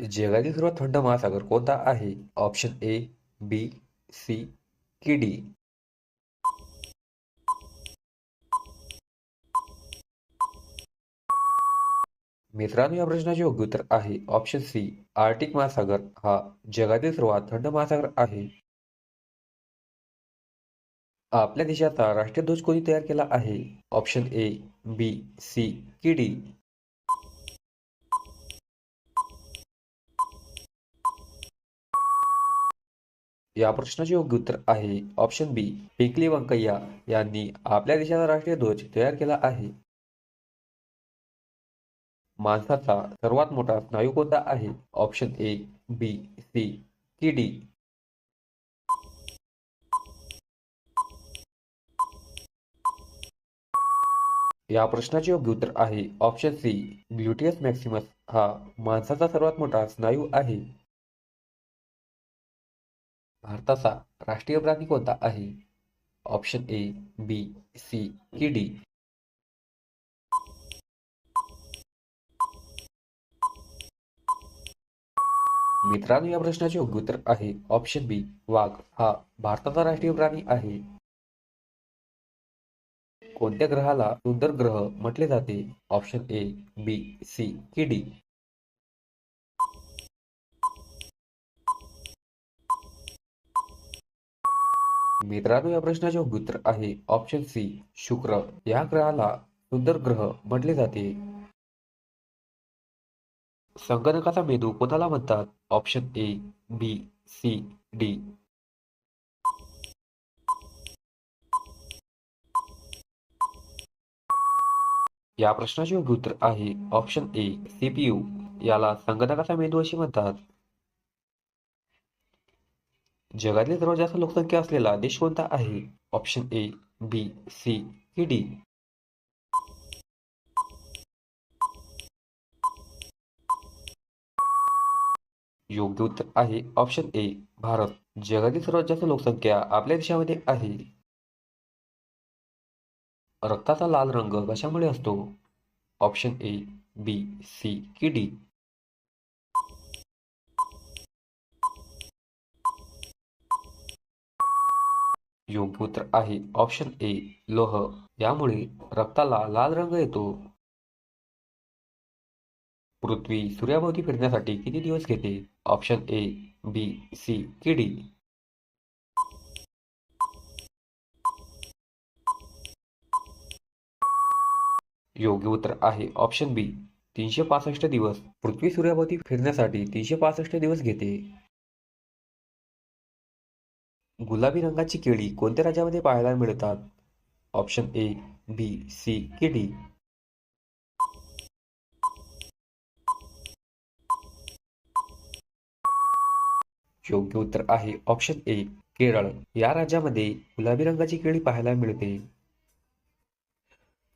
जगातील सर्वात थंड महासागर कोणता आहे? ऑप्शन ए बी सी की डी मित्रांनो या प्रश्नाचे योग्य उत्तर आहे ऑप्शन सी आर्टिक महासागर हा जगातील सर्वात थंड महासागर आहे. आपल्या देशाचा राष्ट्रीय ध्वज कोणी तयार केला आहे? ऑप्शन ए बी सी की डी या प्रश्नाचे योग्य उत्तर आहे. ऑप्शन बी पिंकली व्यंकय्या यांनी आपल्या देशाचा राष्ट्रीय ध्वज तयार केला आहे. माणसाचा सर्वात मोठा स्नायू कोणता आहे? ऑप्शन ए बी सी की डी या प्रश्नाचे योग्य उत्तर आहे. ऑप्शन सी ग्लुटियस मॅक्सिमस हा माणसाचा सर्वात मोठा स्नायू आहे. भारताचा राष्ट्रीय प्राणी कोणता आहे. ऑप्शन ए बी सी की डी. मित्रांनो या प्रश्नाचे योग्य उत्तर आहे. ऑप्शन बी वाघ. हा भारताचा राष्ट्रीय प्राणी आहे. कोणत्या ग्रहाला सुंदर ग्रह म्हटले जाते? ऑप्शन ए बी सी की डी. मित्रांनो या प्रश्नाचे उत्तर आहे ऑप्शन सी शुक्र. या ग्रहाला सुंदर ग्रह म्हटले जाते. संगणकाचा मेंदू कोणाला म्हणतात? Option A B C D या प्रश्नाचे योग्य उत्तर आहे ऑप्शन ए सीपीयू याला संगणकाचा मेंदू असे म्हणतात. जगातील सर्वात जास्त लोकसंख्या असलेला देश कोणता आहे? ऑप्शन ए बी सी की डी योग्य उत्तर आहे ऑप्शन ए भारत. जगातील सर्वात जास्त लोकसंख्या आपल्या देशामध्ये आहे. रक्ताचा लाल रंग कशामुळे असतो? ऑप्शन ए बी सी की डी योग्य आहे. ऑप्शन ए लोह. यामुळे रक्ताला लाल रंग येतो. पृथ्वी सूर्याभोवती फिरण्यासाठी किती दिवस घेते? ऑप्शन ए बी सी की डी योग्य उत्तर आहे. ऑप्शन बी तीनशे पासष्ट दिवस. पृथ्वी सूर्याभोवती फिरण्यासाठी तीनशे पासष्ट दिवस घेते. गुलाबी रंगाची केळी कोणत्या राज्यामध्ये पाहायला मिळतात? ऑप्शन ए बी सी की डी. योग्य उत्तर आहे ऑप्शन ए केरळ. या राज्यामध्ये गुलाबी रंगाची केळी पाहायला मिळते.